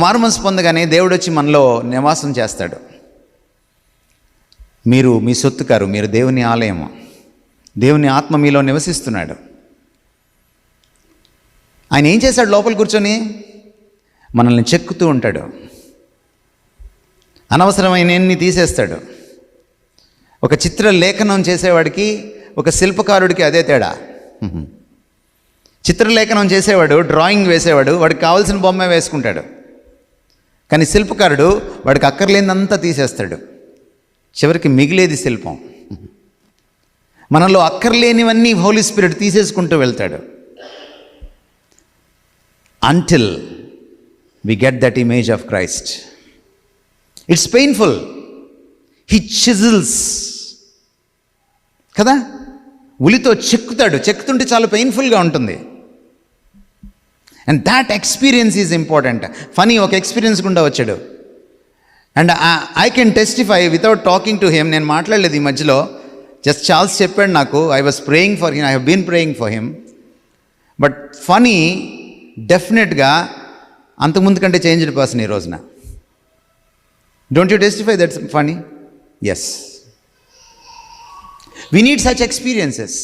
మారుమనసు పొందగానే దేవుడు వచ్చి మనలో నివాసం చేస్తాడు. మీరు మీ సొత్తు కారు మీరు దేవుని ఆలయము. దేవుని ఆత్మ మీలో నివసిస్తున్నాడు. ఆయన ఏం చేశాడు లోపల కూర్చొని? మనల్ని చెక్కుతూ ఉంటాడు. అనవసరమైన తీసేస్తాడు. ఒక చిత్ర లేఖనం చేసేవాడికి ఒక శిల్పకారుడికి అదే తేడా. చిత్రలేఖనం చేసేవాడు డ్రాయింగ్ వేసేవాడు వాడికి కావాల్సిన బొమ్మ వేసుకుంటాడు. కానీ శిల్పకారుడు వాడికి అక్కర్లేనిదంతా తీసేస్తాడు. చివరికి మిగిలేది శిల్పం. మనలో అక్కర్లేనివన్నీ హోలీ స్పిరిట్ తీసేసుకుంటూ వెళ్తాడు. Until we get that image of Christ it's painful he chisels కదా? ఉలితో చెక్కుతాడు. చెక్కుతుంటే చాలా పెయిన్ఫుల్గా ఉంటుంది. And that experience is important Phani ఒక ఎక్స్పీరియన్స్ గుండా వచ్చాడు. And I can testify without talking to him నేను మాట్లాడలేదు ఈ మధ్యలో. జస్ట్ చార్ల్స్ చెప్పాడు నాకు I was praying for him I have been praying for him but Phani డెఫినెట్గా అంతకుముందు కంటే చేంజ్డ్ పర్సన్ ఈ రోజున. Don't you testify that's Phani yes we need such experiences